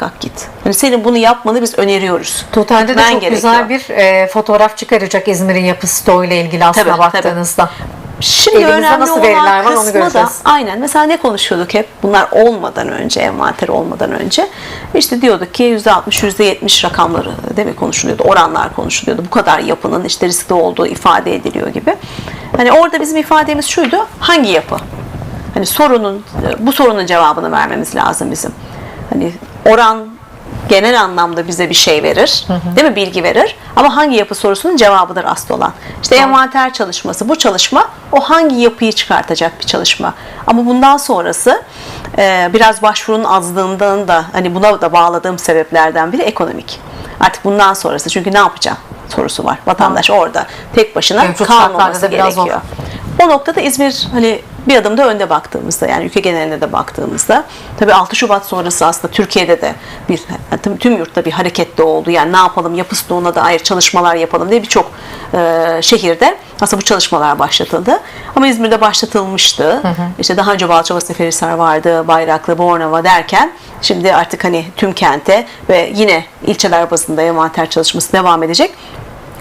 muhakkak git. Hani senin bunu yapmanı biz öneriyoruz. Totalde de çok gerekiyor. güzel bir e, fotoğraf çıkaracak İzmir'in yapı stoğu ile ilgili aslına Tabii, baktığınızda. Şimdi Elimizde önemli nasıl olan veriler var onu kısmı da göreceğiz. aynen mesela ne konuşuyorduk hep bunlar olmadan önce envanter olmadan önce işte diyorduk ki %60 %70 rakamları değil mi konuşuluyordu oranlar konuşuluyordu bu kadar yapının işte riskli olduğu ifade ediliyor gibi. Hani orada bizim ifademiz şuydu hangi yapı? Hani sorunun bu sorunun cevabını vermemiz lazım bizim. Hani oran genel anlamda bize bir şey verir. Değil mi? Bilgi verir. Ama hangi yapı sorusunun cevabıdır asıl olan. İşte envanter çalışması. Bu çalışma o hangi yapıyı çıkartacak bir çalışma. Ama bundan sonrası e, biraz başvurunun azlığından da hani buna da bağladığım sebeplerden biri ekonomik. Artık bundan sonrası çünkü ne yapacağım sorusu var. Vatandaş orada tek başına Mevcut kalmaması gerekiyor. O noktada İzmir hani bir adım da önde baktığımızda yani ülke geneline de baktığımızda tabii 6 Şubat sonrası aslında Türkiye'de de bir tüm- yurtta bir hareketli oldu. Yani ne yapalım yapı stoğuna dair çalışmalar yapalım diye birçok e, şehirde aslında bu çalışmalar başlatıldı. Ama İzmir'de başlatılmıştı. İşte daha önce Balçova Seferihisar vardı, Bayraklı, Bornova derken şimdi artık hani tüm kente ve yine ilçeler bazında envanter çalışması devam edecek.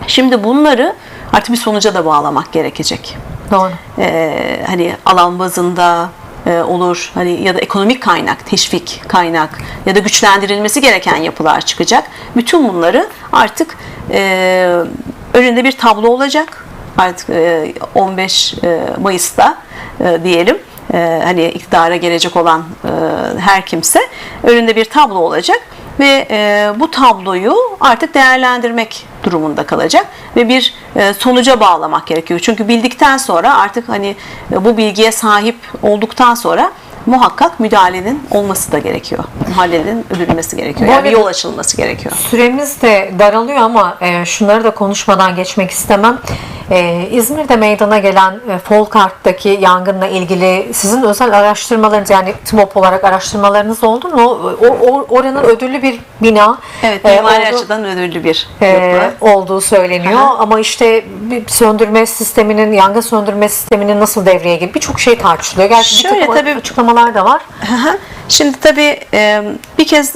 Şimdi bunları artık bir sonuca da bağlamak gerekecek. Doğru. Ee, hani alan bazında e, olur hani ya da ekonomik kaynak, teşvik kaynak ya da güçlendirilmesi gereken yapılar çıkacak. Bütün bunları artık e, önünde bir tablo olacak. Artık e, 15 e, Mayıs'ta e, diyelim e, hani iktidara gelecek olan e, her kimse önünde bir tablo olacak ve e, bu tabloyu artık değerlendirmek durumunda kalacak ve bir e, sonuca bağlamak gerekiyor. Çünkü bildikten sonra artık hani e, bu bilgiye sahip olduktan sonra muhakkak müdahalenin olması da gerekiyor. Müdahalenin ödülmesi gerekiyor. Bu Yani bir yol açılması gerekiyor. Süremiz de daralıyor ama e, şunları da konuşmadan geçmek istemem. E, İzmir'de meydana gelen e, Folkart'taki yangınla ilgili sizin özel araştırmalarınız yani TMOP olarak araştırmalarınız oldu mu? O, o- oranın ödüllü bir bina Evet, e, mimari oldu- açıdan ödüllü bir e, olduğu söyleniyor. Aha. Ama işte bir söndürme sisteminin, yangın söndürme sisteminin nasıl devreye gibi birçok şey tartışılıyor. Gerçi bir Şöyle takım tabii- açıklamalar da var. Hı hı. Şimdi tabii bir kez